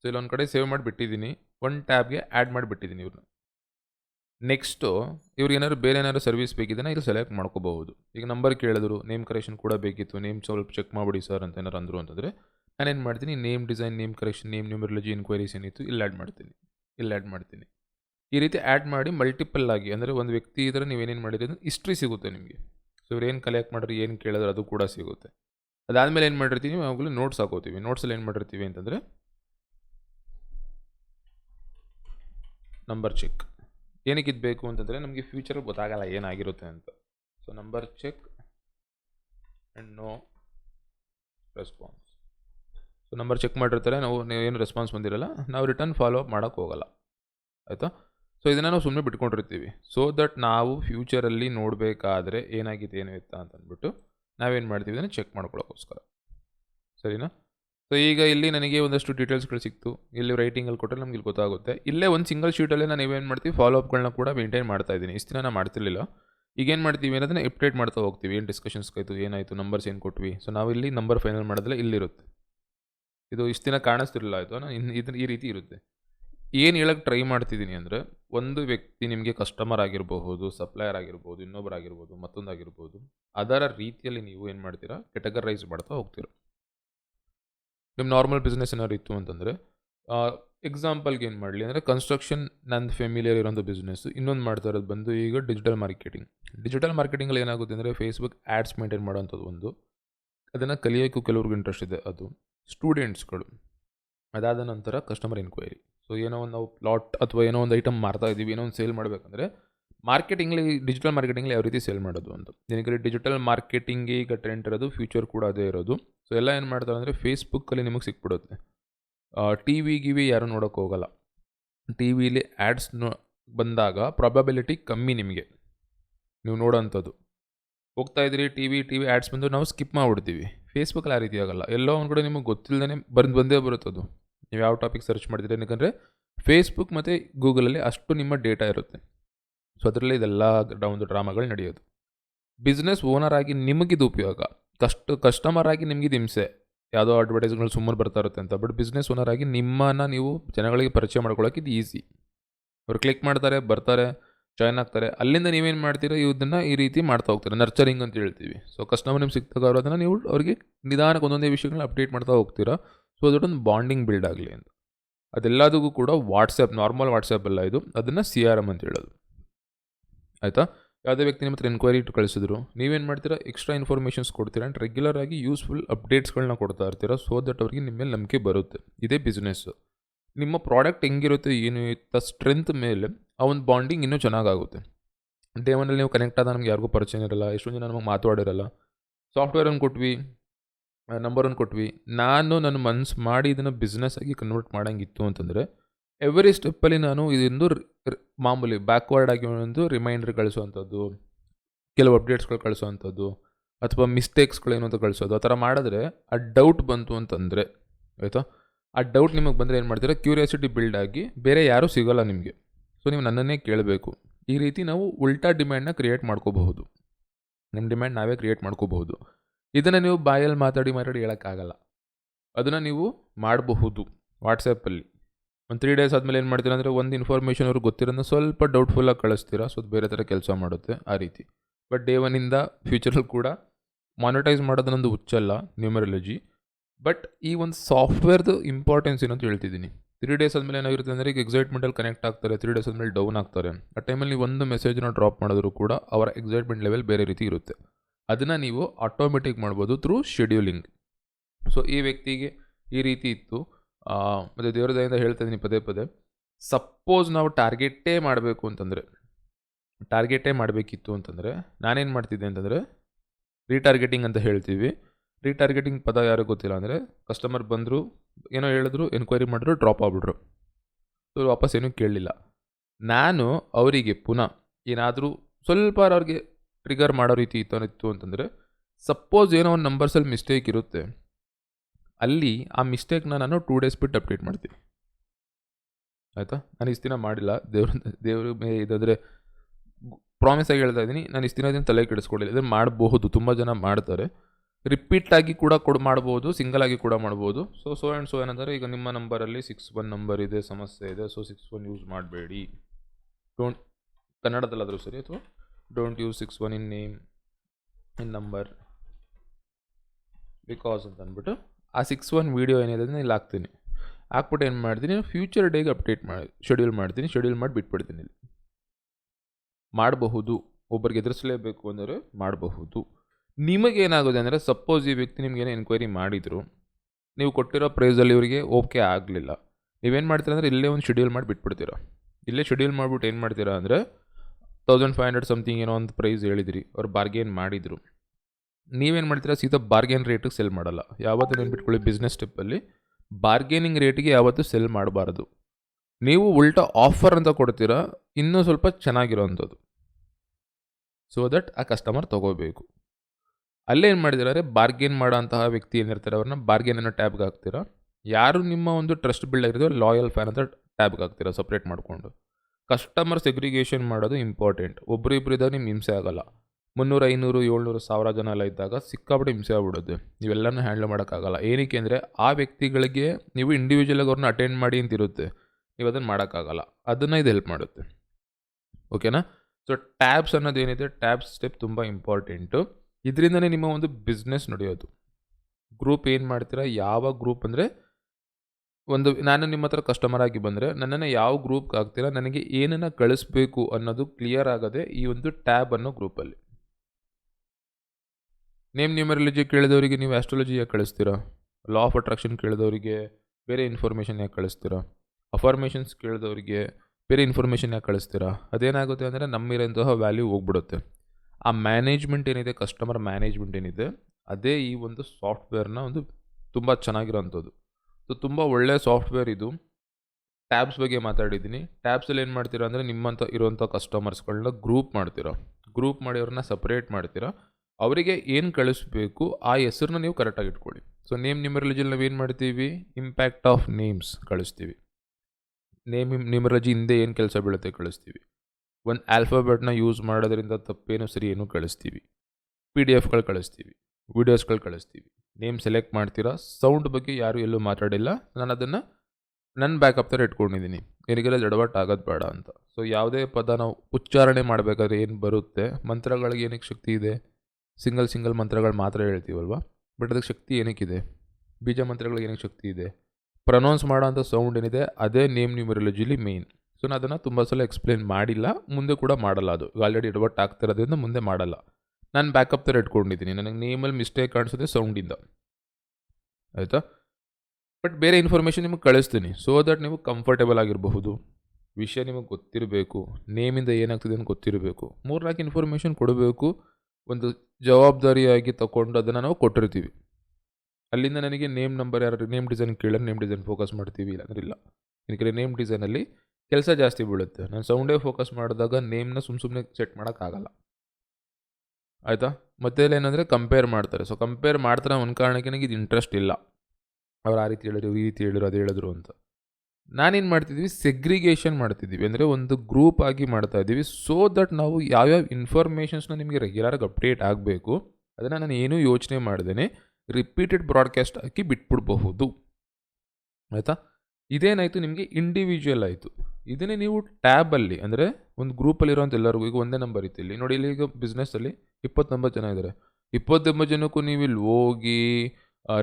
ಸೊ ಇಲ್ಲೊಂದು ಕಡೆ ಸೇವ್ ಮಾಡಿಬಿಟ್ಟಿದ್ದೀನಿ. ಒಂದು ಟ್ಯಾಬ್ಗೆ ಆ್ಯಡ್ ಮಾಡಿಬಿಟ್ಟಿದ್ದೀನಿ ಇವ್ರನ್ನ ನೆಕ್ಸ್ಟು ಇವ್ರಿಗೆ ಏನಾದ್ರು ಬೇರೆ ಏನಾದ್ರು ಸರ್ವಿಸ್ ಬೇಕಿದ್ರೆ ಇಲ್ಲಿ ಸೆಲೆಕ್ಟ್ ಮಾಡ್ಕೋಬಹುದು. ಈಗ ನಂಬರ್ ಕೇಳಿದ್ರು ನೇಮ್ ಕರೆಕ್ಷನ್ ಕೂಡ ಬೇಕಿತ್ತು ನೇಮ್ ಸ್ವಲ್ಪ ಚೆಕ್ ಮಾಡಿಬಿಡಿ ಸರ್ ಅಂತ ಏನಾರು ಅಂದರು ಅಂತಂದರೆ, ನಾನೇನು ಮಾಡ್ತೀನಿ name design name correction name numerology inquiries ಏನಿತ್ತು, ಇಲ್ಲಿ ಆ್ಯಡ್ ಮಾಡ್ತೀನಿ. ಇಲ್ಲಿ ಆ್ಯಡ್ ಮಾಡ್ತೀನಿ. ಈ ರೀತಿ ಆ್ಯಡ್ ಮಾಡಿ ಮಲ್ಟಿಪಲ್ ಆಗಿ, ಅಂದರೆ ಒಂದು ವ್ಯಕ್ತಿ ಇದ್ದರೆ ನೀವೇನೇನು ಮಾಡಿದ್ರೆ ಹಿಸ್ಟ್ರಿ ಸಿಗುತ್ತೆ ನಿಮಗೆ. ಸೊ ಇವ್ರೇನು ಕಲೆಕ್ಟ್ ಮಾಡಿರಿ ಏನು ಕೇಳಿದ್ರೆ ಅದು ಕೂಡ ಸಿಗುತ್ತೆ. ಅದಾದಮೇಲೆ ಏನು ಮಾಡಿರ್ತೀವಿ ಅವಾಗಲೂ ನೋಟ್ಸ್ ಹಾಕೋತೀವಿ. ನೋಟ್ಸಲ್ಲಿ ಏನು ಮಾಡಿರ್ತೀವಿ ಅಂತಂದರೆ ನಂಬರ್ ಚೆಕ್ ಏನಕ್ಕೆ ಇದು ಬೇಕು ಅಂತಂದರೆ, ನಮಗೆ ಫ್ಯೂಚರ್ ಗೊತ್ತಾಗಲ್ಲ ಏನಾಗಿರುತ್ತೆ ಅಂತ. So number check and no response so number check ಮಾಡಿರ್ತಾರೆ, ನಾವು ಏನು ರೆಸ್ಪಾನ್ಸ್ ಬಂದಿರಲ್ಲ, ನಾವು ರಿಟರ್ನ್ ಫಾಲೋ ಅಪ್ ಮಾಡೋಕ್ಕೆ ಹೋಗಲ್ಲ. ಆಯಿತಾ? ಸೊ ಇದನ್ನು ನಾವು ಸುಮ್ಮನೆ ಬಿಟ್ಕೊಂಡಿರ್ತೀವಿ. ಸೊ ದಟ್ ನಾವು ಫ್ಯೂಚರಲ್ಲಿ ನೋಡಬೇಕಾದ್ರೆ ಏನಾಗಿದೆ, ಏನು ಇತ್ತ ಅಂತ ಅಂದ್ಬಿಟ್ಟು ನಾವೇನು ಮಾಡ್ತೀವಿ? ಇದನ್ನು ಚೆಕ್ ಮಾಡ್ಕೊಳ್ಳೋಕ್ಕೋಸ್ಕರ ಸರಿನಾ? ಸೊ ಈಗ ಇಲ್ಲಿ ನನಗೆ ಒಂದಷ್ಟು ಡೀಟೇಲ್ಸ್ಗಳು ಸಿಕ್ತು. ಇಲ್ಲಿ ರೈಟಿಂಗಲ್ಲಿ ಕೊಟ್ಟರೆ ನಮ್ಗೆ ಇಲ್ಲಿ ಗೊತ್ತಾಗುತ್ತೆ. ಇಲ್ಲೇ ಒಂದು ಸಿಂಗಲ್ ಶೀಟಲ್ಲೇ ನಾನು ಏನು ಮಾಡ್ತೀವಿ? ಫಾಲೋ ಅಪ್ಗಳನ್ನ ಕೂಡ ಮೇಂಟೈನ್ ಮಾಡ್ತಾ ಇದ್ದೀನಿ. ಇಷ್ಟು ದಿನ ನಾನು ಮಾಡ್ತಿರ್ಲಿಲ್ಲ. ಈಗ ಏನು ಮಾಡ್ತೀವಿ ಅನ್ನೋದನ್ನ ಅಪ್ಡೇಟ್ ಮಾಡ್ತಾ ಹೋಗ್ತೀವಿ. ಏನು ಡಿಸ್ಕಷನ್ಸ್ ಏನಾಯಿತು ನಂಬರ್ಸ್ ಏನು ಕೊಟ್ವಿ? ಸೊ ನಾವು ಇಲ್ಲಿ ನಂಬರ್ ಫೈನಲ್ ಮಾಡಿದ್ರೆ ಇಲ್ಲಿರುತ್ತೆ. ಇದು ಇಷ್ಟು ದಿನ ಕಾಣಿಸ್ತಿರಲಿಲ್ಲ ಆಯಿತು? ನಾನು ಇನ್ನು ಈ ರೀತಿ ಇರುತ್ತೆ. ಏನು ಹೇಳಕ್ಕೆ ಟ್ರೈ ಮಾಡ್ತಿದ್ದೀನಿ ಅಂದರೆ, ಒಂದು ವ್ಯಕ್ತಿ ನಿಮಗೆ ಕಸ್ಟಮರ್ ಆಗಿರಬಹುದು ಸಪ್ಲೈಯರ್ ಆಗಿರ್ಬೋದು ಇನ್ನೊಬ್ಬರಾಗಿರ್ಬೋದು ಮತ್ತೊಂದಾಗಿರ್ಬೋದು ಅದರ ರೀತಿಯಲ್ಲಿ ನೀವು ಏನು ಮಾಡ್ತೀರಾ ಕೆಟಗರೈಸ್ ಮಾಡ್ತಾ ಹೋಗ್ತೀರಾ. ನಿಮ್ಮ ನಾರ್ಮಲ್ ಬಿಸ್ನೆಸ್ ಏನಾದ್ರು ಇತ್ತು ಅಂತಂದರೆ ಎಕ್ಸಾಂಪಲ್ಗೆ ಏನು ಮಾಡಲಿ ಅಂದರೆ ಕನ್ಸ್ಟ್ರಕ್ಷನ್ ನಂದು ಫ್ಯಾಮಿಲಿಯಲ್ಲಿ ಇರೋಂಥ ಬಿಸ್ನೆಸ್ ಇನ್ನೊಂದು ಮಾಡ್ತಾ ಇರೋದು ಬಂದು ಈಗ ಡಿಜಿಟಲ್ ಮಾರ್ಕೆಟಿಂಗ್ ಡಿಜಿಟಲ್ ಮಾರ್ಕೆಟಿಂಗಲ್ಲಿ ಏನಾಗುತ್ತೆ ಅಂದರೆ ಫೇಸ್ಬುಕ್ ಆ್ಯಡ್ಸ್ ಮೇಂಟೈನ್ ಮಾಡೋವಂಥದ್ದು ಒಂದು, ಅದನ್ನು ಕಲಿಯೋಕ್ಕೂ ಕೆಲವ್ರಿಗೆ ಇಂಟ್ರೆಸ್ಟ್ ಇದೆ, ಅದು ಸ್ಟೂಡೆಂಟ್ಸ್ಗಳು ಅದಾದ ನಂತರ ಕಸ್ಟಮರ್ ಎನ್ಕ್ವೈರಿ ಸೊ ಏನೋ ಒಂದು ನಾವು ಪ್ಲಾಟ್ ಅಥವಾ ಏನೋ ಒಂದು ಐಟಮ್ ಮಾರ್ತಾ ಇದ್ದೀವಿ, ಏನೋ ಒಂದು ಸೇಲ್ ಮಾಡಬೇಕಂದ್ರೆ ಮಾರ್ಕೆಟಿಂಗ್ಲಿ ಡಿಜಿಟಲ್ ಮಾರ್ಕೆಟಿಂಗ್ಲಿ ಯಾವ ರೀತಿ ಸೇಲ್ ಮಾಡೋದು ಅಂತ. ಏನಕ್ಕೆ ಡಿಜಿಟಲ್ ಮಾರ್ಕೆಟಿಂಗ್ ಈಗ ಟ್ರೆಂಡ್ ಇರೋದು ಫ್ಯೂಚರ್ ಕೂಡ ಅದೇ ಇರೋದು. ಸೊ ಎಲ್ಲ ಏನು ಮಾಡ್ತಾರೆ ಅಂದರೆ ಫೇಸ್ಬುಕ್ಕಲ್ಲಿ ನಿಮಗೆ ಸಿಕ್ಬಿಡುತ್ತೆ. ಟಿ ವಿ ಗಿವಿ ಯಾರೂ ನೋಡೋಕೆ ಹೋಗಲ್ಲ. ಟಿ ವಿಲಿ ಆ್ಯಡ್ಸ್ ನೋ, ಬಂದಾಗ ಪ್ರಾಬಬಿಲಿಟಿ ಕಮ್ಮಿ ನಿಮಗೆ. ನೀವು ನೋಡೋಂಥದ್ದು. ಹೋಗ್ತಾ ಇದ್ರಿ T V T V ads ಬಂದು ನಾವು ಸ್ಕಿಪ್ ಮಾಡಿಬಿಡ್ತೀವಿ. ಫೇಸ್ಬುಕ್ಕಲ್ಲಿ ಆ ರೀತಿ ಆಗಲ್ಲ. ಎಲ್ಲೋ ಒಂದು ಕಡೆ ನಿಮಗೆ ಗೊತ್ತಿಲ್ಲದೇ ಬಂದು, ಬಂದೇ ಬರುತ್ತದು. ನೀವು ಯಾವ ಟಾಪಿಕ್ ಸರ್ಚ್ ಮಾಡಿದ್ರೆ ಏನಕ್ಕಂದರೆ ಫೇಸ್ಬುಕ್ ಮತ್ತು ಗೂಗಲಲ್ಲಿ ಅಷ್ಟು ನಿಮ್ಮ ಡೇಟಾ ಇರುತ್ತೆ. ಸೊ ಅದರಲ್ಲೇ ಇದೆಲ್ಲ ಒಂದು ಡ್ರಾಮಾಗಳು ನಡೆಯೋದು. ಬಿಸ್ನೆಸ್ ಓನರ್ ಆಗಿ ನಿಮಗಿದು ಉಪಯೋಗ. ಕಷ್ಟ ಕಸ್ಟಮರ್ ಆಗಿ ನಿಮಗಿದು ಹಿಂಸೆ. ಯಾವುದೋ ಅಡ್ವರ್ಟೈಸ್ಗಳು ಸುಮ್ಮನೆ ಬರ್ತಾ ಇರುತ್ತೆ ಅಂತ. ಬಟ್ ಬಿಸ್ನೆಸ್ ಓನರ್ ಆಗಿ ನಿಮ್ಮನ್ನು ನೀವು ಜನಗಳಿಗೆ ಪರಿಚಯ ಮಾಡ್ಕೊಳ್ಳೋಕೆ ಇದು ಈಸಿ ಅವ್ರು ಕ್ಲಿಕ್ ಮಾಡ್ತಾರೆ, ಬರ್ತಾರೆ ಜಾಯ್ನ್ ಆಗ್ತಾರೆ. ಅಲ್ಲಿಂದ ನೀವೇನು ಮಾಡ್ತೀರೋ? ಇದನ್ನು ಈ ರೀತಿ ಮಾಡ್ತಾ ಹೋಗ್ತಾರೆ. ನರ್ಚರಿಂಗ್ ಅಂತ ಹೇಳ್ತೀವಿ. ಸೊ ಕಸ್ಟಮರ್ ನಿಮ್ಗೆ ಸಿಕ್ತಾಗ ಅದನ್ನು ನೀವು ಅವ್ರಿಗೆ ನಿಧಾನಕ್ಕೆ ಒಂದೊಂದೇ ವಿಷಯಗಳನ್ನ ಅಪ್ಡೇಟ್ ಮಾಡ್ತಾ ಹೋಗ್ತೀರಾ. ಸೊ ಅದೊಂದು ಬಾಂಡಿಂಗ್ ಬಿಲ್ಡ್ ಆಗಲಿ ಅಂತ. ಅದೆಲ್ಲದಕ್ಕೂ ಕೂಡ ವಾಟ್ಸಪ್ ನಾರ್ಮಲ್ ವಾಟ್ಸಪ್ ಅಲ್ಲ ಇದು. ಅದನ್ನು ಸಿ ಆರ್ ಎಂ ಅಂತ ಹೇಳೋದು. ಆಯಿತಾ? ಯಾವುದೇ ವ್ಯಕ್ತಿ ನಿಮ್ಮ ಹತ್ರ ಎನ್ಕ್ವೈರಿ ಇಟ್ಟು ಕಳಿಸಿದ್ರು, ನೀವೇನು ಮಾಡ್ತೀರಾ? ಎಕ್ಸ್ಟ್ರಾ ಇನ್ಫಾರ್ಮೇಷನ್ಸ್ ಕೊಡ್ತೀರಾ ಆ್ಯಂಡ್ ರೆಗ್ಯುಲರ್ ಆಗಿ ಯೂಸ್ಫುಲ್ ಅಪ್ಡೇಟ್ಸ್ಗಳನ್ನ ಕೊಡ್ತಾ ಇರ್ತೀರಾ? ಸೊ ದಟ್ ಅವ್ರಿಗೆ ನಿಮ್ಮ ಮೇಲೆ ನಂಬಿಕೆ ಬರುತ್ತೆ. ಇದೇ ಬಿಸ್ನೆಸ್ಸು ನಿಮ್ಮ ಪ್ರಾಡಕ್ಟ್ ಹೆಂಗಿರುತ್ತೆ, ಏನು ಇತ್ತ ಸ್ಟ್ರೆಂತ್ ಮೇಲೆ ಆ ಒಂದು ಬಾಂಡಿಂಗ್ ಇನ್ನೂ ಚೆನ್ನಾಗಾಗುತ್ತೆ. ಡೇ ಒನ್ನಲ್ಲಿ ನೀವು ಕನೆಕ್ಟ್ ಆದ ನಮ್ಗೆ ಯಾರಿಗೂ ಪರಿಚಯ ಇರಲ್ಲ, ಎಷ್ಟೊಂದು ಜನ ನಮಗೆ ಮಾತಾಡಿರಲ್ಲ. ಸಾಫ್ಟ್ವೇರನ್ನು ಕೊಟ್ವಿ ನಂಬರನ್ನು ಕೊಟ್ವಿ. ನಾನು ನನ್ನ ಮನ್ಸು ಮಾಡಿ ಇದನ್ನು ಬಿಸ್ನೆಸ್ ಆಗಿ ಕನ್ವರ್ಟ್ ಮಾಡೋಂಗಿತ್ತು ಅಂತಂದರೆ ಎವ್ರಿ ಸ್ಟೆಪ್ಪಲ್ಲಿ ನಾನು ಇದೊಂದು ಮಾಮೂಲಿ ಬ್ಯಾಕ್ವರ್ಡ್ ಆಗಿ ಒಂದು ರಿಮೈಂಡರ್ ಕಳಿಸುವಂಥದ್ದು, ಕೆಲವು ಅಪ್ಡೇಟ್ಸ್ಗಳು ಕಳಿಸುವಂಥದ್ದು, ಅಥವಾ ಮಿಸ್ಟೇಕ್ಸ್ಗಳೇನು ಅಂತ ಕಳಿಸೋದು, ಆ ಥರ ಮಾಡಿದ್ರೆ ಆ ಡೌಟ್ ಬಂತು ಅಂತಂದರೆ, ಆಯಿತಾ? ಆ ಡೌಟ್ ನಿಮಗೆ ಬಂದರೆ ಏನು ಮಾಡ್ತೀರಾ? ಕ್ಯೂರಿಯಾಸಿಟಿ ಬಿಲ್ಡ್ ಆಗಿ ಬೇರೆ ಯಾರೂ ಸಿಗೋಲ್ಲ ನಿಮಗೆ. ಸೊ ನೀವು ನನ್ನನ್ನೇ ಕೇಳಬೇಕು. ಈ ರೀತಿ ನಾವು ಉಲ್ಟಾ ಡಿಮ್ಯಾಂಡ್ನ ಕ್ರಿಯೇಟ್ ಮಾಡ್ಕೋಬಹುದು. ನಿಮ್ಮ ಡಿಮ್ಯಾಂಡ್ ನಾವೇ ಕ್ರಿಯೇಟ್ ಮಾಡ್ಕೋಬಹುದು. ಇದನ್ನು ನೀವು ಬಾಯಲ್ಲಿ ಮಾತಾಡಿ ಮಾತಾಡಿ ಹೇಳೋಕ್ಕಾಗಲ್ಲ. ಅದನ್ನು ನೀವು ಮಾಡಬಹುದು ವಾಟ್ಸಪ್ಪಲ್ಲಿ ಒಂದು ತ್ರೀ ಡೇಸ್ ಆದಮೇಲೆ ಏನು ಮಾಡ್ತೀರಾ ಅಂದರೆ ಒಂದು ಇನ್ಫಾರ್ಮೇಷನ್ ಅವ್ರಿಗೆ ಗೊತ್ತಿರೋದನ್ನ ಸ್ವಲ್ಪ ಡೌಟ್ಫುಲ್ಲಾಗಿ ಕಳಿಸ್ತೀರಾ. ಸೊ ಬೇರೆ ಥರ ಕೆಲಸ ಮಾಡುತ್ತೆ ಆ ರೀತಿ. ಬಟ್ ಡೇ ಒನ್ನಿಂದ ಫ್ಯೂಚರಲ್ಲಿ ಕೂಡ ಮಾನಿಟೈಸ್ ನಂದು ಹುಚ್ಚಲ್ಲ ನ್ಯೂಮರಲಜಿ ಬಟ್ ಈ ಒಂದು ಸಾಫ್ಟ್ವೇರ್ದು ಇಂಪಾರ್ಟೆನ್ಸ್ ಏನಂತ ಹೇಳ್ತಿದ್ದೀನಿ. ತ್ರೀ ಡೇಸ್ ಆದಮೇಲೆ ಏನಾಗಿರುತ್ತೆ ಅಂದರೆ ಈಗ ಎಕ್ಸೈಟ್ಮೆಂಟಲ್ಲಿ ಕನೆಕ್ಟ್ ಆಗ್ತಾರೆ ತ್ರೀ ಡೇಸ್ ಆದಮೇಲೆ ಡೌನ್ ಆಗ್ತಾರೆ. ಆ ಟೈಮಲ್ಲಿ ಒಂದು ಮೆಸೇಜ್ನ ಡ್ರಾಪ್ ಮಾಡಿದ್ರು ಕೂಡ ಅವರ ಎಕ್ಸೈಟ್ಮೆಂಟ್ ಲೆವೆಲ್ ಬೇರೆ ರೀತಿ ಇರುತ್ತೆ. ಅದನ್ನು ನೀವು ಆಟೋಮೆಟಿಕ್ ಮಾಡ್ಬೋದು ಥ್ರೂ ಶೆಡ್ಯೂಲಿಂಗ್ ಸೊ ಈ ವ್ಯಕ್ತಿಗೆ ಈ ರೀತಿ ಇತ್ತು. ಮತ್ತು ದೇವ್ರ ದಯಿಂದ ಹೇಳ್ತಾ ಇದ್ದೀನಿ ಪದೇ ಪದೇ. ಸಪ್ಪೋಸ್ ನಾವು ಟಾರ್ಗೆಟೇ ಮಾಡಬೇಕು ಅಂತಂದರೆ ಟಾರ್ಗೆಟೇ ಮಾಡಬೇಕಿತ್ತು ಅಂತಂದರೆ, ನಾನೇನು ಮಾಡ್ತಿದ್ದೆ ಅಂತಂದರೆ ರೀಟಾರ್ಗೆಟಿಂಗ್ ಅಂತ ಹೇಳ್ತೀವಿ. ರೀಟಾರ್ಗೆಟಿಂಗ್ ಪದ ಯಾರು ಗೊತ್ತಿಲ್ಲ ಅಂದರೆ ಕಸ್ಟಮರ್ ಬಂದರು, ಏನೋ ಹೇಳಿದ್ರು ಎನ್ಕ್ವೈರಿ ಮಾಡಿದ್ರು ಡ್ರಾಪ್ ಆಗ್ಬಿಟ್ರು. ಸೊ ವಾಪಸ್ ಏನೂ ಕೇಳಲಿಲ್ಲ. ನಾನು ಅವರಿಗೆ ಪುನಃ ಏನಾದರೂ ಸ್ವಲ್ಪ ಅವ್ರಿಗೆ ಟ್ರಿಗರ್ ಮಾಡೋ ರೀತಿ ಇತ್ತು ಅಂತಂದರೆ ಸಪೋಸ್ ಏನೋ ಒಂದು ನಂಬರ್ಸಲ್ಲಿ ಮಿಸ್ಟೇಕ್ ಇರುತ್ತೆ, ಅಲ್ಲಿ ಆ ಮಿಸ್ಟೇಕ್ನ ನಾನು ಟೂ ಡೇಸ್ ಬಿಟ್ಟು ಅಪ್ಡೇಟ್ ಮಾಡ್ತೀನಿ. ಆಯಿತಾ? ನಾನು ಇಷ್ಟು ದಿನ ಮಾಡಿಲ್ಲ. ದೇವ್ರ ದೇವ್ರ ಮೇಲೆ ಇದಾದರೆ ಪ್ರಾಮಿಸ್ ಆಗಿ ಹೇಳ್ತಾ ಇದ್ದೀನಿ, ನಾನು ಇಷ್ಟು ದಿನ ತಲೆ ಕೆಡಿಸ್ಕೊಳ್ಳಿಲ್ಲ ಇದನ್ನು ಮಾಡಬಹುದು, ತುಂಬ ಜನ ಮಾಡ್ತಾರೆ. ರಿಪೀಟ್ ಆಗಿ ಕೂಡ ಕೊಡು, ಮಾಡ್ಬೋದು ಸಿಂಗಲ್ ಆಗಿ ಕೂಡ ಮಾಡ್ಬೋದು. ಸೊ ಸೊ ಆ್ಯಂಡ್ ಸೊ ಏನಂದರೆ ಈಗ ನಿಮ್ಮ ನಂಬರಲ್ಲಿ ಸಿಕ್ಸ್ ಒನ್ ನಂಬರ್ ಇದೆ, ಸಮಸ್ಯೆ ಇದೆ ಸೊ ಸಿಕ್ಸ್ ಒನ್ ಯೂಸ್ ಮಾಡಬೇಡಿ. ಡೋಂಟ್ ಕನ್ನಡದಲ್ಲಾದರೂ ಸರಿ ಅಥವಾ use six one in name in number because ಅಂತ ಅಂದ್ಬಿಟ್ಟು ಆ ಸಿಕ್ಸ್ ಒನ್ ವೀಡಿಯೋ ಏನಿದೆ ಇಲ್ಲಿ ಹಾಕ್ತೀನಿ. ಹಾಕ್ಬಿಟ್ಟು ಏನು ಮಾಡ್ತೀನಿ ಫ್ಯೂಚರ್ ಡೇಗೆ ಅಪ್ಡೇಟ್ ಮಾಡಿ ಶೆಡ್ಯೂಲ್ ಮಾಡ್ತೀನಿ ಶೆಡ್ಯೂಲ್ ಮಾಡಿ ಬಿಟ್ಬಿಡ್ತೀನಿ ಇಲ್ಲಿ. ಮಾಡಬಹುದು ಒಬ್ಬರಿಗೆ ಎದುರಿಸಲೇಬೇಕು ಅಂದರೆ ಮಾಡಬಹುದು. ನಿಮಗೇನಾಗುತ್ತೆ ಅಂದರೆ ಸಪೋಸ್ ಈ ವ್ಯಕ್ತಿ ನಿಮಗೇನೋ ಎನ್ಕ್ವೈರಿ ಮಾಡಿದರು, ನೀವು ಕೊಟ್ಟಿರೋ ಪ್ರೈಸಲ್ಲಿ ಇವರಿಗೆ ಓಕೆ ಆಗಲಿಲ್ಲ. ನೀವೇನು ಮಾಡ್ತೀರಾ ಅಂದರೆ, ಇಲ್ಲೇ ಒಂದು ಶೆಡ್ಯೂಲ್ ಮಾಡಿ ಬಿಟ್ಬಿಡ್ತೀರ. ಇಲ್ಲೇ ಶೆಡ್ಯೂಲ್ ಮಾಡಿಬಿಟ್ಟು ಏನು ಮಾಡ್ತೀರಾ ಅಂದರೆ ತೌಸಂಡ್ ಫೈವ್ ಹಂಡ್ರೆಡ್ ಸಮಥಿಂಗ್ ಏನೋ ಒಂದು ಪ್ರೈಸ್ ಹೇಳಿದಿರಿ. ಅವ್ರು ಬಾರ್ಗೇನ್ ಮಾಡಿದರು. ನೀವೇನು ಮಾಡ್ತೀರಾ? ಸೀದಾ ಬಾರ್ಗೇನ್ ರೇಟಿಗೆ ಸೆಲ್ ಮಾಡಲ್ಲ. ಯಾವತ್ತೂ ನೆನ್ಪಿಟ್ಕೊಳ್ಳಿ ಬಿಸ್ನೆಸ್ ಸ್ಟೆಪ್ಪಲ್ಲಿ ಬಾರ್ಗೇನಿಂಗ್ ರೇಟಿಗೆ ಯಾವತ್ತೂ ಸೆಲ್ ಮಾಡಬಾರ್ದು. ನೀವು ಉಲ್ಟಾ ಆಫರ್ ಅಂತ ಕೊಡ್ತೀರಾ? ಇನ್ನೂ ಸ್ವಲ್ಪ ಚೆನ್ನಾಗಿರೋವಂಥದ್ದು. ಸೊ ದಟ್ ಆ ಕಸ್ಟಮರ್ ತೊಗೋಬೇಕು. ಅಲ್ಲೇ ಏನು ಮಾಡಿದಿರಾರೆ ಬಾರ್ಗೇನ್ ಮಾಡೋ ಅಂತಹ ವ್ಯಕ್ತಿ ಏನಿರ್ತಾರೆ ಅವ್ರನ್ನ? ಬಾರ್ಗೇನ್ ಅನ್ನೋ ಟ್ಯಾಬ್ಗೆ ಹಾಕ್ತೀರಾ? ಯಾರು ನಿಮ್ಮ ಒಂದು ಟ್ರಸ್ಟ್ ಬಿಲ್ಡ್ ಆಗಿರೋ ಲಾಯಲ್ ಫ್ಯಾನ್ ಅಂತ ಟ್ಯಾಬ್ಗೆ ಹಾಕ್ತೀರಾ? ಸಪ್ರೇಟ್ ಮಾಡಿಕೊಂಡು. ಕಸ್ಟಮರ್ ಸೆಗ್ರಿಗೇಷನ್ ಮಾಡೋದು ಇಂಪಾರ್ಟೆಂಟ್ ಒಬ್ಬರು ಇಬ್ಬರು ಇದ್ದಾಗ ನಿಮ್ಗೆ ಹಿಂಸೆ ಆಗೋಲ್ಲ. ಮುನ್ನೂರು, ಐನೂರು, ಏಳ್ನೂರು, ಸಾವಿರ ಜನ ಎಲ್ಲ ಇದ್ದಾಗ ಸಿಕ್ಕಾಪಟ್ಟೆ ಹಿಂಸೆ ಆಗ್ಬಿಡುತ್ತೆ. ನೀವೆಲ್ಲನೂ ಹ್ಯಾಂಡಲ್ ಮಾಡೋಕ್ಕಾಗಲ್ಲ. ಏನಕ್ಕೆ ಅಂದರೆ ಆ ವ್ಯಕ್ತಿಗಳಿಗೆ ನೀವು ಇಂಡಿವಿಜುವಲಾಗಿ ಅವ್ರನ್ನ ಅಟೆಂಡ್ ಮಾಡಿ ಅಂತಿರುತ್ತೆ ನೀವು ಅದನ್ನು ಮಾಡೋಕ್ಕಾಗಲ್ಲ. ಅದನ್ನು ಇದು ಹೆಲ್ಪ್ ಮಾಡುತ್ತೆ. ಓಕೆನಾ ಸೊ ಟ್ಯಾಬ್ಸ್ ಅನ್ನೋದೇನಿದೆ ಟ್ಯಾಬ್ಸ್ ಸ್ಟೆಪ್ ತುಂಬ ಇಂಪಾರ್ಟೆಂಟು ಇದರಿಂದನೇ ನಿಮ್ಮ ಒಂದು ಬಿಸ್ನೆಸ್ ನಡೆಯೋದು. ಗ್ರೂಪ್ ಏನು ಮಾಡ್ತೀರಾ? ಯಾವ ಗ್ರೂಪ್ ಅಂದರೆ ಒಂದು, ನಾನು ನಿಮ್ಮ ಹತ್ರ ಕಸ್ಟಮರ್ ಆಗಿ ಬಂದರೆ ನನ್ನನ್ನು ಯಾವ ಗ್ರೂಪ್ಗೆ ಹಾಕ್ತೀರಾ? ನನಗೆ ಏನನ್ನು ಕಳಿಸ್ಬೇಕು ಅನ್ನೋದು ಕ್ಲಿಯರ್ ಆಗದೆ ಈ ಒಂದು ಟ್ಯಾಬ್ ಅನ್ನೋ ಗ್ರೂಪಲ್ಲಿ ನೇಮ್ ನ್ಯೂಮರಾಲಜಿ ಕೇಳಿದವರಿಗೆ ನೀವು ಆಸ್ಟ್ರಾಲಜಿ ಯಾಕೆ ಕಳಿಸ್ತೀರಾ? ಲಾ ಆಫ್ ಅಟ್ರಾಕ್ಷನ್ ಕೇಳಿದವರಿಗೆ ಬೇರೆ ಇನ್ಫಾರ್ಮೇಷನ್ ಯಾಕೆ ಕಳಿಸ್ತೀರಾ? ಅಫಾರ್ಮೇಷನ್ಸ್ ಕೇಳಿದವರಿಗೆ ಬೇರೆ ಇನ್ಫಾರ್ಮೇಷನ್ ಯಾಕೆ ಕಳಿಸ್ತೀರಾ? ಅದೇನಾಗುತ್ತೆ ಅಂದರೆ ನಮ್ಮಿರೋಂತಹ ವ್ಯಾಲ್ಯೂ ಹೋಗ್ಬಿಡುತ್ತೆ. ಆ ಮ್ಯಾನೇಜ್ಮೆಂಟ್ ಏನಿದೆ ಕಸ್ಟಮರ್ ಮ್ಯಾನೇಜ್ಮೆಂಟ್ ಏನಿದೆ, ಅದೇ ಈ ಒಂದು ಸಾಫ್ಟ್ವೇರ್ನ ಒಂದು ತುಂಬ ಚೆನ್ನಾಗಿರೋಂಥದ್ದು ಸೊ, ತುಂಬ ಒಳ್ಳೆಯ ಸಾಫ್ಟ್ವೇರ್ ಇದು. ಟ್ಯಾಬ್ಸ್ ಬಗ್ಗೆ ಮಾತಾಡಿದ್ದೀನಿ. ಟ್ಯಾಬ್ಸಲ್ಲಿ ಏನು ಮಾಡ್ತೀರಾ ಅಂದರೆ ನಿಮ್ಮಂಥ ಇರುವಂಥ ಕಸ್ಟಮರ್ಸ್ಗಳನ್ನ ಗ್ರೂಪ್ ಮಾಡ್ತೀರಾ. ಗ್ರೂಪ್ ಮಾಡಿ ಅವ್ರನ್ನ ಸಪ್ರೇಟ್ ಮಾಡ್ತೀರಾ. ಅವರಿಗೆ ಏನು ಕಳಿಸ್ಬೇಕು ಆ ಹೆಸರನ್ನ ನೀವು ಕರೆಕ್ಟಾಗಿ ಇಟ್ಕೊಳ್ಳಿ. ಸೊ, ನೇಮ್ ನ್ಯೂಮರಾಲಜಿಲಿ ನಾವು ಏನು ಮಾಡ್ತೀವಿ? ಇಂಪ್ಯಾಕ್ಟ್ ಆಫ್ ನೇಮ್ಸ್ ಕಳಿಸ್ತೀವಿ. ನೇಮ್ ನ್ಯೂಮರಾಲಜಿ ಹಿಂದೆ ಏನು ಕೆಲಸ ಬೀಳುತ್ತೆ ಕಳಿಸ್ತೀವಿ. ಒಂದು ಆಲ್ಫಾಬೆಟ್ನ ಯೂಸ್ ಮಾಡೋದ್ರಿಂದ ತಪ್ಪೇನು ಸರಿ ಏನು ಕಳಿಸ್ತೀವಿ. ಪಿ ಡಿ ಎಫ್ಗಳು ಕಳಿಸ್ತೀವಿ. ವಿಡಿಯೋಸ್ಗಳು ಕಳಿಸ್ತೀವಿ. ನೇಮ್ ಸೆಲೆಕ್ಟ್ ಮಾಡ್ತೀರಾ? ಸೌಂಡ್ ಬಗ್ಗೆ ಯಾರೂ ಎಲ್ಲೂ ಮಾತಾಡಿಲ್ಲ. ನಾನು ಅದನ್ನು ನನ್ನ ಬ್ಯಾಕಪ್ ಥರ ಇಟ್ಕೊಂಡಿದ್ದೀನಿ ಏನಿಗೆಲ್ಲ ಜಡವಟ್ ಆಗೋದು ಬೇಡ ಅಂತ. ಸೊ ಯಾವುದೇ ಪದ ನಾವು ಉಚ್ಚಾರಣೆ ಮಾಡಬೇಕಾದ್ರೆ ಏನು ಬರುತ್ತೆ? ಮಂತ್ರಗಳಿಗೆ ಏನಕ್ಕೆ ಶಕ್ತಿ ಇದೆ? ಸಿಂಗಲ್ ಸಿಂಗಲ್ ಮಂತ್ರಗಳು ಮಾತ್ರ ಹೇಳ್ತೀವಲ್ವಾ? ಬಟ್ ಅದಕ್ಕೆ ಶಕ್ತಿ ಏನಕ್ಕಿದೆ? ಬೀಜ ಮಂತ್ರಗಳಿಗೆ ಏನಕ್ಕೆ ಶಕ್ತಿ ಇದೆ? ಪ್ರನೌನ್ಸ್ ಮಾಡೋಂಥ ಸೌಂಡ್ ಏನಿದೆ? ಅದೇ ನೇಮ್ ನ್ಯೂಮರಲಜಿಲಿ ಮೇಯ್ನ್ ಸೊ ನಾನು ಅದನ್ನು ತುಂಬ ಸಲ ಎಕ್ಸ್ಪ್ಲೇನ್ ಮಾಡಿಲ್ಲ. ಮುಂದೆ ಕೂಡ ಮಾಡಲ್ಲ ಅದು. ಆಲ್ರೆಡಿ ಎಡವಟ್ಟು ಆಗ್ತಿರೋದ್ರಿಂದ ಮುಂದೆ ಮಾಡಲ್ಲ. ನಾನು ಬ್ಯಾಕಪ್ ಥರ ಇಟ್ಕೊಂಡಿದ್ದೀನಿ ನನಗೆ ನೇಮಲ್ಲಿ ಮಿಸ್ಟೇಕ್ ಕಾಣಿಸುತ್ತೆ ಸೌಂಡಿಂದ ಆಯಿತಾ? ಬಟ್ ಬೇರೆ ಇನ್ಫಾರ್ಮೇಷನ್ ನಿಮಗೆ ಕಳಿಸ್ತೀನಿ. ಸೊ ದಟ್ ನೀವು ಕಂಫರ್ಟೇಬಲ್ ಆಗಿರಬಹುದು. ವಿಷಯ ನಿಮಗೆ ಗೊತ್ತಿರಬೇಕು. ನೇಮಿಂದ ಏನಾಗ್ತದೆ ಅಂತ ಗೊತ್ತಿರಬೇಕು. ಮೂರ್ನಾಲ್ಕು ಇನ್ಫಾರ್ಮೇಷನ್ ಕೊಡಬೇಕು. ಒಂದು ಜವಾಬ್ದಾರಿಯಾಗಿ ತಗೊಂಡು ಅದನ್ನು ನಾವು ಕೊಟ್ಟಿರ್ತೀವಿ. ಅಲ್ಲಿಂದ ನನಗೆ ನೇಮ್ ನಂಬರ್ ಯಾರು ನೇಮ್ ಡಿಸೈನ್ ಕೇಳಿದ್ರೆ ನೇಮ್ ಡಿಸೈನ್ ಫೋಕಸ್ ಮಾಡ್ತೀವಿ. ಇಲ್ಲಾಂದ್ರೆ ಇಲ್ಲ. ಏನಕ್ಕೆ ನೇಮ್ ಡಿಸೈನಲ್ಲಿ ಕೆಲಸ ಜಾಸ್ತಿ ಬೀಳುತ್ತೆ. ನಾನು ಸೌಂಡೇ ಫೋಕಸ್ ಮಾಡಿದಾಗ ನೇಮ್ನ ಸುಮ್ಮ ಸುಮ್ಮನೆ ಸೆಟ್ ಮಾಡೋಕ್ಕಾಗಲ್ಲ ಆಯಿತಾ? ಮತ್ತೆ ಏನಂದರೆ ಕಂಪೇರ್ ಮಾಡ್ತಾರೆ. ಸೊ ಕಂಪೇರ್ ಮಾಡ್ತಾರೆ ಒಂದು ಕಾರಣಕ್ಕೆ ನನಗೆ ಇದು ಇಂಟ್ರೆಸ್ಟ್ ಇಲ್ಲ. ಅವ್ರು ಆ ರೀತಿ ಹೇಳಿದ್ರು, ಈ ರೀತಿ ಹೇಳಿದ್ರು, ಅದು ಹೇಳಿದ್ರು ಅಂತ. ನಾನೇನು ಮಾಡ್ತಿದ್ವಿ? ಸೆಗ್ರಿಗೇಷನ್ ಮಾಡ್ತಿದ್ದೀವಿ ಅಂದರೆ ಒಂದು ಗ್ರೂಪ್ ಆಗಿ ಮಾಡ್ತಾ ಇದ್ದೀವಿ. ಸೊ ದಟ್ ನಾವು ಯಾವ್ಯಾವ ಇನ್ಫಾರ್ಮೇಷನ್ಸ್ನ ನಿಮಗೆ ರೆಗ್ಯುಲರಾಗಿ ಅಪ್ಡೇಟ್ ಆಗಬೇಕು, ಅದನ್ನು ನಾನು ಏನೂ ಯೋಚನೆ ಮಾಡ್ದೇನೆ ರಿಪೀಟೆಡ್ ಬ್ರಾಡ್ಕಾಸ್ಟ್ ಹಾಕಿ ಬಿಟ್ಬಿಡ್ಬಹುದು. ಆಯಿತಾ? ಇದೇನಾಯಿತು ನಿಮಗೆ? ಇಂಡಿವಿಜುವಲ್ ಆಯಿತು. ಇದನ್ನೇ ನೀವು ಟ್ಯಾಬಲ್ಲಿ ಅಂದರೆ ಒಂದು ಗ್ರೂಪಲ್ಲಿರೋಂಥ ಎಲ್ಲರಿಗೂ ಈಗ ಒಂದೇ ನಂಬರ್ ಇತ್ತು ಇಲ್ಲಿ. ನೋಡಿ ಇಲ್ಲಿ ಈಗ ಬಿಸ್ನೆಸ್ಸಲ್ಲಿ ಇಪ್ಪತ್ತೊಂಬತ್ತು ಜನ ಇದ್ದಾರೆ ಇಪ್ಪತ್ತೊಂಬತ್ತು ಜನಕ್ಕೂ ನೀವು ಇಲ್ಲಿ ಹೋಗಿ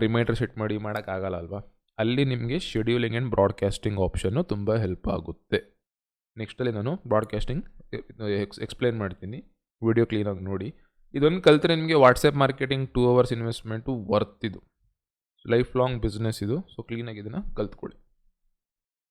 ರಿಮೈಂಡರ್ ಸೆಟ್ ಮಾಡಿ ಮಾಡೋಕ್ಕಾಗಲ್ಲ ಅಲ್ವಾ? ಅಲ್ಲಿ ನಿಮಗೆ ಶೆಡ್ಯೂಲಿಂಗ್ ಆ್ಯಂಡ್ ಬ್ರಾಡ್ಕಾಸ್ಟಿಂಗ್ ಆಪ್ಷನ್ನು ತುಂಬ ಹೆಲ್ಪ್ ಆಗುತ್ತೆ. ನೆಕ್ಸ್ಟಲ್ಲಿ ನಾನು ಬ್ರಾಡ್ಕಾಸ್ಟಿಂಗ್ ಎಕ್ಸ್ ಎಕ್ಸ್ಪ್ಲೇನ್ ಮಾಡ್ತೀನಿ. ವಿಡಿಯೋ ಕ್ಲೀನಾಗಿ ನೋಡಿ. ಇದೊಂದು ಕಲಿತರೆ ನಿಮಗೆ WhatsApp marketing two hours investment worth ಇದು. ಲೈಫ್ ಲಾಂಗ್ ಬಿಸ್ನೆಸ್ ಇದು ಸೊ ಕ್ಲೀನಾಗಿ ಇದನ್ನು ಕಲ್ತ್ಕೊಳ್ಳಿ.